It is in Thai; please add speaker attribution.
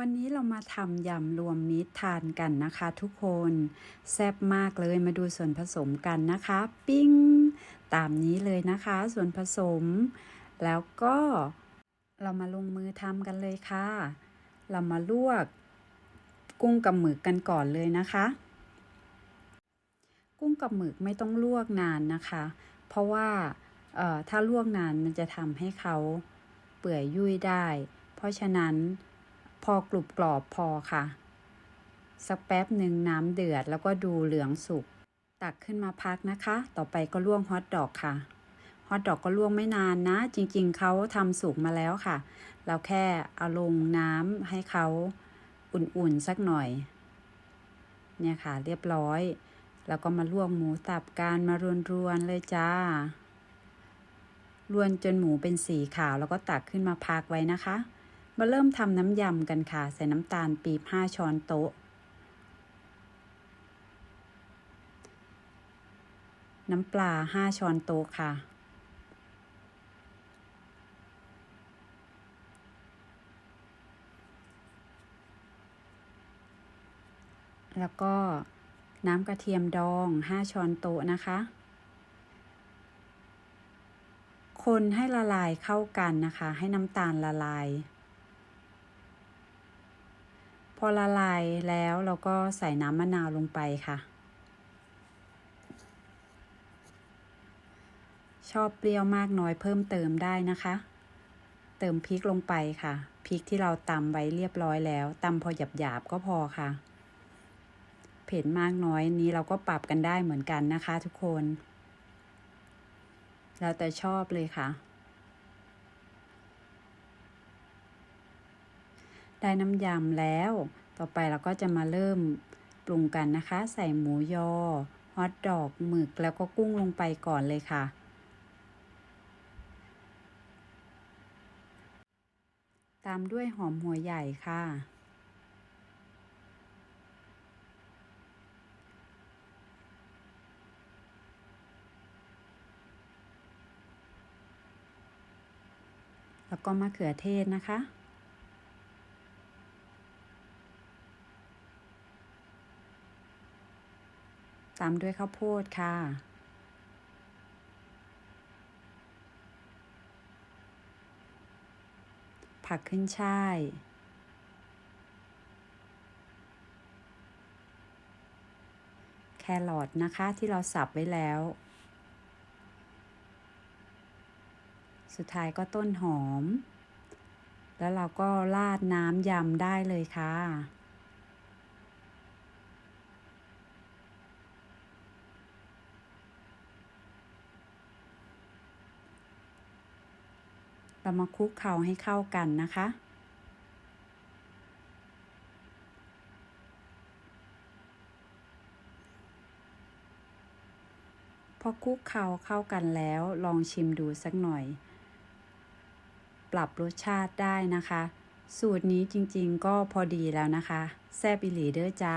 Speaker 1: วันนี้เรามาทำยำรวมมิตรทานกันนะคะทุกคน แซ่บมากเลยมาดูส่วนผสมกันนะคะ ปิ้ง ตามนี้เลยนะคะ ส่วนผสม แล้วก็เรามาลงมือทำกันเลยค่ะ เรามาลวก กุ้งกับหมึกกันก่อนเลยนะคะ กุ้งกับหมึกไม่ต้องลวกนานนะคะ เพราะว่าเออถ้าลวกนานมันจะทำให้เขาเปื่อยยุ่ยได้ เพราะฉะนั้น พอกรุบกรอบพอค่ะ สักแป๊บหนึ่งน้ำเดือดแล้วก็ดูเหลืองสุก ตักขึ้นมาพักนะคะ ต่อไปก็ลวกฮอทดอกค่ะ ฮอทดอกก็ลวกไม่นานนะ จริงๆ เขาทำสุกมาแล้วค่ะ เราแค่เอาลงน้ำให้เขาอุ่นๆสักหน่อย เนี่ยค่ะ เรียบร้อย แล้วก็มาลวกหมูตับกันมารวนๆเลยจ้ารวนจนหมูเป็นสีขาวแล้วก็ตักขึ้นมาพักไว้นะคะ มาเริ่มทำน้ำยำกันค่ะ ใส่น้ำตาลปี๊บ5ช้อนโต๊ะ น้ำปลา5ช้อนโต๊ะค่ะ แล้วก็น้ำกระเทียมดอง5ช้อนโต๊ะนะคะ คนให้ละลายเข้ากันนะคะ ให้น้ำตาลละลาย อละลายแล้วเราก็ใส่น้ำมะนาวลงไปค่ะ ชอบเปรี้ยวมากน้อยเพิ่มเติมได้นะคะ เติมพริกลงไปค่ะ พริกที่เราตำไว้เรียบร้อยแล้วตำพอหยาบๆก็พอค่ะ เผ็ดมากน้อยนี้เราก็ปรับกันได้เหมือนกันนะคะ ทุกคน แล้วแต่ชอบเลยค่ะ ได้น้ำยำแล้ว ต่อไปเราก็จะมาเริ่มปรุงกันนะคะ ใส่หมูยอฮอทดอกหมึกแล้วก็กุ้งลงไปก่อนเลยค่ะ ตามด้วยหอมหัวใหญ่ค่ะ แล้วก็มะเขือเทศนะคะ ตามด้วยข้าวโพดค่ะ ผักขึ้นช่าย แครอทนะคะที่เราสับไว้แล้ว สุดท้ายก็ต้นหอม แล้วเราก็ราดน้ำยำได้เลยค่ะ เรามาคลุกเคล้าให้เข้ากันนะคะ พอคลุกเคล้าเข้ากันแล้วลองชิมดูสักหน่อย ปรับรสชาติได้นะคะ สูตรนี้จริงๆก็พอดีแล้วนะคะ แซ่บอิหลีเด้อจ้า